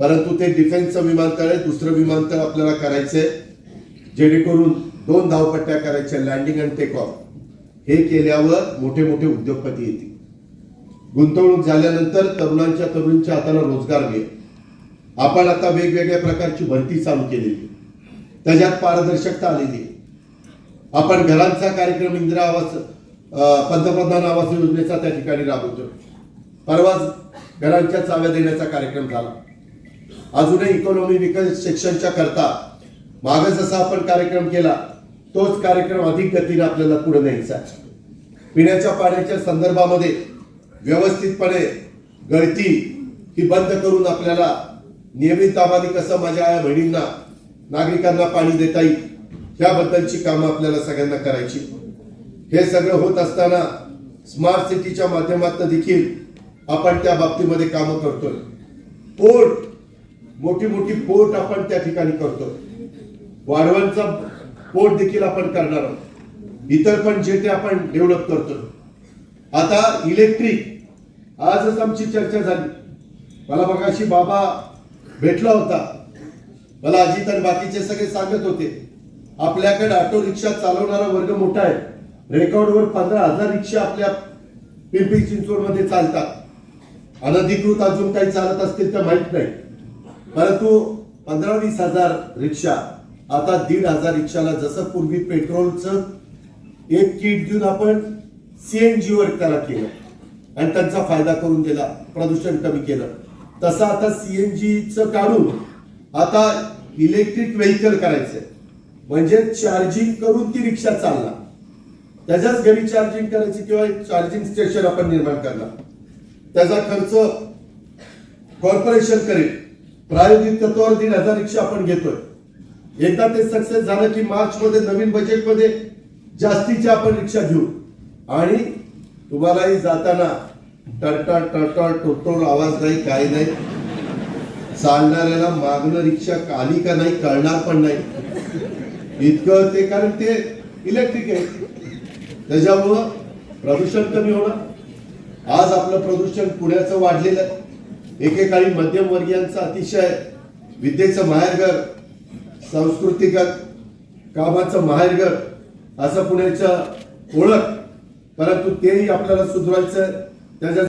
परंतु ते डिफेन्सचं विमानतळ आहे दुसरं विमानतळ आपल्याला करायचंय. जेणेकरून दोन धावपट्ट्या करायच्या लँडिंग अँड टेक ऑफ हे केल्यावर मोठे मोठे उद्योगपती येतील. गुंतवणूक झाल्यानंतर तरुणांच्या तरुणींच्या हाताला रोजगार मिळेल. आपण आता वेगवेगळ्या प्रकारची भरती चालू केलेली. त्याच्यात पारदर्शकता आलेली आपण घरांचा कार्यक्रम इंदिरा आवास पंतप्रधान आवास योजनेचा त्या ठिकाणी राबवतो परवाच घरांच्या चाव्या देण्याचा कार्यक्रम झाला. अजूनही इकॉनॉमी विकास सेक्शनच्या करता. मागं जसा आपण कार्यक्रम केला तोच कार्यक्रम अधिक गतीने आपल्याला पुढे न्यायचा पिण्याच्या पाण्याच्या संदर्भामध्ये व्यवस्थितपणे गळती ही बंद करून आपल्याला नियमित आवानी कसं माझ्या आया बहिणींना नागरिकांना पाणी देता येईल ह्याबद्दलची कामं आपल्याला सगळ्यांना करायची. हे सगळं होत असताना स्मार्ट सिटीच्या माध्यमातून देखील आपण त्या बाबतीमध्ये कामं करतोय. पोर्ट मोठी मोठी पोर्ट आपण त्या ठिकाणी करतो. वाढवांचा पोर्ट देखील आपण करणार आहोत. इतर पण जे ते आपण डेव्हलप करतो. आता इलेक्ट्रिक आजच आमची चर्चा झाली. मला मगाशी बाबा भेटला होता. मला अजित आणि बाकीचे सगळे सांगत होते. आपल्याकडे ऑटो रिक्षा चालवणारा वर्ग मोठा आहे. रेकॉर्डवर पंधरा हजार रिक्षा आपल्या पिंपरी चिंचवडमध्ये चालतात. अनधिकृत अजून काही चालत असतील तर माहीत नाही. परंतु पंधरा वीस हजार रिक्षा आता दीड हजार रिक्षाला जसं पूर्वी पेट्रोलचं एक किट देऊन आपण सीएनजी वर त्याला केलं. आणि त्यांचा फायदा करून दिला प्रदूषण कमी केलं. तसं आता सीएनजीचं काढून आता इलेक्ट्रिक व्हेकल करायचंय. म्हणजे चार्जिंग करून ती रिक्षा चालणार. त्याच्याच घरी चार्जिंग करायची किंवा एक चार्जिंग स्टेशन आपण निर्माण करणार. त्याचा खर्च कॉर्पोरेशन करेल. प्रायोगिक तत्वावर दीड हजार रिक्षा आपण घेतोय. एकदा ते सक्सेस झालं की मार्च मध्ये नवीन बजेटमध्ये जास्तीच्या आपण रिक्षा घेऊ. आणि तुम्हालाही जाताना टरटळ टरटळ टोटोल आवाज नाही काही नाही. चालणाऱ्याला मागणं रिक्षा आली का नाही कळणार पण नाही. इतकं ते कारण ते इलेक्ट्रिक आहे. त्याच्यामुळं प्रदूषण कमी होणार. आज आपलं प्रदूषण पुण्याचं वाढलेलं आहे. एकेकाळी मध्यमवर्गीयांचा अतिशय विद्येचं माहेरघर सांस्कृतिक कामाचं माहेरघर असं पुण्याचं ओळख. परंतु तेही आपल्याला सुधारायचं त्याच्या